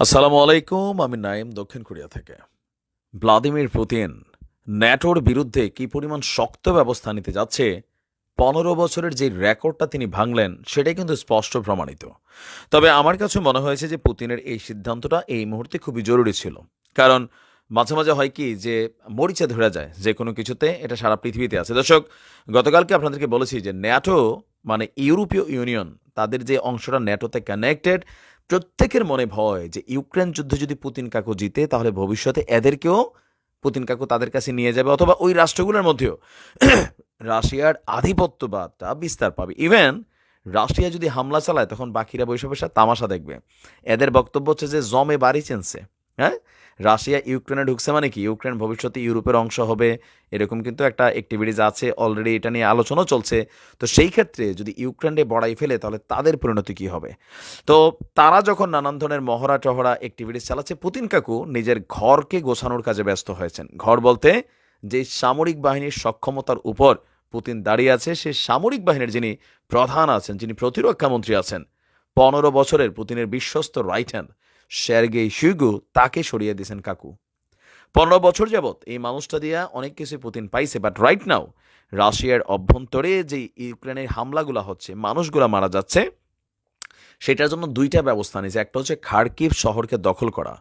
আসসালামু আলাইকুম, আমি নাইম দক্ষিণ কোরিয়া থেকে। ভ্লাদিমির পুতিন, ন্যাটোর বিরুদ্ধে কি পরিমাণ শক্ত ব্যবস্থা নিতে যাচ্ছে, পনেরো বছরের যে রেকর্ডটা তিনি ভাঙলেন, সেটাই কিন্তু স্পষ্ট প্রমাণিত। তবে আমার কাছে মনে হয়েছে যে পুতিনের এই সিদ্ধান্তটা এই মুহূর্তে খুবই জরুরি ছিল। কারণ মাঝে মাঝে হয় কি যে মরিচা ধরা যায়, যে কোনো কিছুতে, এটা সারা পৃথিবীতে আছে। দর্শক, গতকালকে আপনাদেরকে বলেছি যে ন্যাটো মানে ইউরোপীয় ইউনিয়ন, তাদের যে অংশটা ন্যাটোতে কানেক্টেড প্রত্যেকের মনে ভয় যে ইউক্রেন যুদ্ধ যদি পুতিন কাকু জিতে, তাহলে ভবিষ্যতে এদেরকেও পুতিন কাকু তাদের কাছে নিয়ে যাবে অথবা ওই রাষ্ট্রগুলোর মধ্যেও রাশিয়ার আধিপত্যবাদটা বিস্তার পাবে। ইভেন রাশিয়া যদি হামলা চালায়, তখন বাকিরা বৈশা সাথে তামাশা দেখবে। এদের বক্তব্য হচ্ছে যে, জমে বাড়ি চেনছে। হ্যাঁ? রাশিয়া ইউক্রেনে ঢুকছে মানে কি? ইউক্রেন ভবিষ্যতে ইউরোপের অংশ হবে। এরকম কিন্তু একটা অ্যাক্টিভিটিস আছে অলরেডি এটা নিয়ে আলোচনাও চলছে। তো সেই ক্ষেত্রে যদি ইউক্রেনে বড়াই ফেলে তাহলে তাদের পরিণতি কি হবে? তো তারা যখন নানান ধরনের মহড়া টহরা অ্যাক্টিভিটিস চালাচ্ছে, পুতিন কাকু নিজের ঘরকে গোছানোর কাজে ব্যস্ত হয়েছেন। ঘর বলতে যে সামরিক বাহিনীর সক্ষমতার উপর পুতিন দাঁড়িয়ে আছে, সে সামরিক বাহিনীর যিনি প্রধান আছেন, যিনি প্রতিরক্ষা মন্ত্রী আছেন, পনেরো বছরের পুতিনের বিশ্বস্ত রাইট হ্যান্ড শেরগে শুইগু তাকে সরিয়ে দিয়েছেন কাকু। পনেরো বছর যাবৎ এই মানুষটা দিয়া অনেক কিছু পুতিন পাইছে বাট রাইট নাও রাশিয়ার অভ্যন্তরে যে ইউক্রেনের হামলাগুলো হচ্ছে, মানুষগুলা মারা যাচ্ছে, সেটার জন্য দুইটা ব্যবস্থা নিয়েছে। একটা হচ্ছে খার্কিভ শহরকে দখল করা।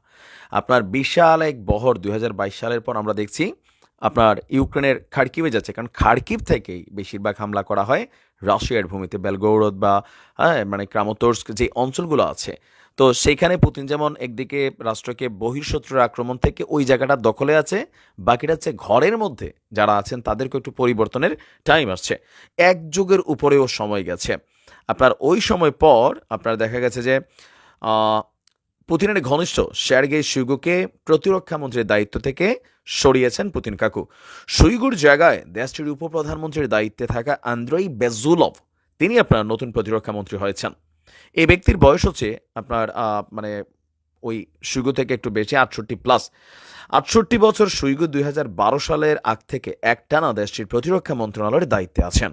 আপনার বিশাল এক বহর দুই হাজার বাইশ সালের পর আমরা দেখছি আপনার ইউক্রেনের খার্কিভে যাচ্ছে, কারণ খার্কিভ থেকেই বেশিরভাগ হামলা করা হয় রাশিয়ার ভূমিতে, বেলগৌরদ বা হ্যাঁ মানে ক্রামোতর্স্ক যে অঞ্চলগুলো আছে। তো সেইখানে পুতিন যেমন একদিকে রাষ্ট্রকে বহির্শত্রুর আক্রমণ থেকে ওই জায়গাটা দখলে আছে, বাকিটা হচ্ছে ঘরের মধ্যে যারা আছেন তাদেরকে একটু পরিবর্তনের টাইম আসছে। এক যুগের উপরেও সময় গেছে। আপনার ওই সময় পর আপনার দেখা গেছে যে পুতিনের ঘনিষ্ঠ শ্যারগে শুইগুকে প্রতিরক্ষা মন্ত্রীর দায়িত্ব থেকে সরিয়েছেন পুতিন কাকু। শুইগুর জায়গায় দেশটির উপপ্রধানমন্ত্রীর দায়িত্বে থাকা আন্দ্রই বেজুলভ, তিনি আপনার নতুন প্রতিরক্ষা মন্ত্রী হয়েছেন। এই ব্যক্তির বয়স হচ্ছে আপনার মানে ওই সুইগু থেকে একটু বেশি, আটষট্টি প্লাস আটষট্টি বছর সুইগু দুই বারো সালের আগ থেকে একটানা দেশটির প্রতিরক্ষা মন্ত্রণালয়ের দায়িত্বে আছেন।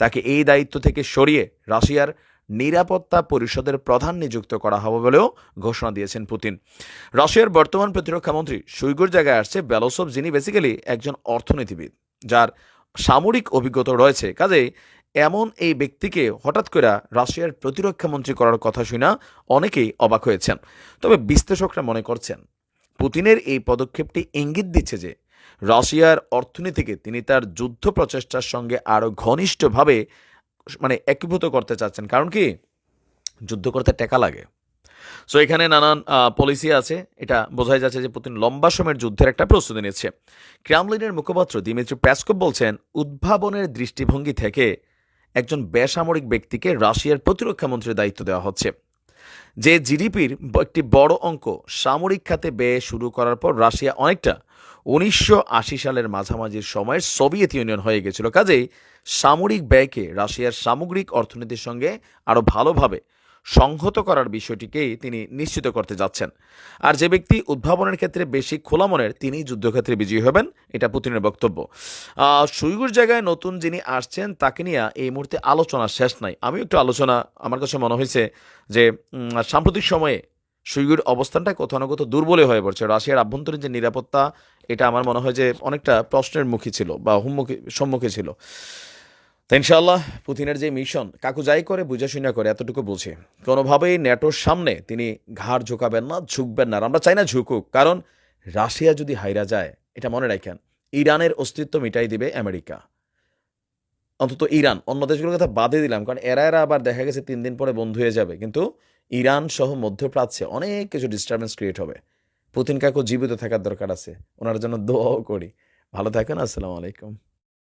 তাকে এই দায়িত্ব থেকে সরিয়ে রাশিয়ার নিরাপত্তা পরিষদের প্রধান নিযুক্ত করা হবে বলেও ঘোষণা দিয়েছেন পুতিন। রাশিয়ার বর্তমান প্রতিরক্ষা মন্ত্রী সুইগুর জায়গায় আসছে বেলোসভ, যিনি বেসিক্যালি একজন অর্থনীতিবিদ, যার সামরিক অভিজ্ঞতা রয়েছে। কাজেই এমন এই ব্যক্তিকে হঠাৎ করে রাশিয়ার প্রতিরক্ষা মন্ত্রী করার কথা শুনা অনেকেই অবাক হয়েছেন। তবে বিশ্লেষকরা মনে করছেন, পুতিনের এই পদক্ষেপটি ইঙ্গিত দিচ্ছে যে রাশিয়ার অর্থনীতিকে তিনি তার যুদ্ধ প্রচেষ্টার সঙ্গে আরও ঘনিষ্ঠভাবে মানে একীভূত করতে চাচ্ছেন। কারণ কি? যুদ্ধ করতে টাকা লাগে। সো এখানে নানান পলিসি আছে। এটা বোঝাই যাচ্ছে যে পুতিন লম্বা সময়ের যুদ্ধের একটা প্রস্তুতি নিচ্ছে। ক্রামলিনের মুখপাত্র দিমিত্রি প্যাসকপ বলছেন, উদ্ভাবনের দৃষ্টিভঙ্গি থেকে একজন বেসামরিক ব্যক্তিকে রাশিয়ার প্রতিরক্ষা মন্ত্রীর দায়িত্ব দেওয়া হচ্ছে। যে জিডিপির একটি বড় অঙ্ক সামরিক খাতে ব্যয় শুরু করার পর রাশিয়া অনেকটা উনিশশো আশি সালের মাঝামাঝির সময়ের সোভিয়েত ইউনিয়ন হয়ে গেছিল। কাজেই সামরিক ব্যয়কে রাশিয়ার সামগ্রিক অর্থনীতির সঙ্গে আরও ভালোভাবে সংহত করার বিষয়টিকেই তিনি নিশ্চিত করতে যাচ্ছেন। আর যে ব্যক্তি উদ্ভাবনের ক্ষেত্রে বেশি খোলা মনের, তিনি যুদ্ধক্ষেত্রে বিজয়ী হবেন, এটা পুতিনের বক্তব্য। সুইগুর জায়গায় নতুন যিনি আসছেন, তাকে নিয়ে এই মুহূর্তে আলোচনা শেষ নাই। আমি একটু আলোচনা, আমার কাছে মনে হয়েছে যে সাম্প্রতিক সময়ে সুইগুর অবস্থানটা কোথাও না কোথাও দুর্বলই হয়ে পড়ছে। রাশিয়ার আভ্যন্তরীণ যে নিরাপত্তা, এটা আমার মনে হয় যে অনেকটা প্রশ্নের মুখী ছিল বা হুমুখী, সম্মুখী ছিল। তো ইনশাআল্লাহ পুতিনের যে মিশন, কাকু যাই করে, বুঝা শুনা করে, এতটুকু বুঝে। কোনোভাবেই ন্যাটোর সামনে তিনি ঘাড় ঝুঁকাবেন না, ঝুঁকবেন না। আমরা চাই না ঝুঁকুক, কারণ রাশিয়া যদি হাইরা যায়, এটা মনে রাখেন, ইরানের অস্তিত্ব মিটাই দিবে আমেরিকা। অন্তত ইরান, অন্য দেশগুলোর কথা বাদে দিলাম, কারণ এরা এরা আবার দেখা গেছে তিন দিন পরে বন্ধ হয়ে যাবে। কিন্তু ইরান সহ মধ্যপ্রাচ্যে অনেক কিছু ডিস্টারবেন্স ক্রিয়েট হবে। পুতিন কাকু জীবিত থাকার দরকার আছে, ওনার জন্য দোয়াও করি। ভালো থাকেন, আসসালামু আলাইকুম।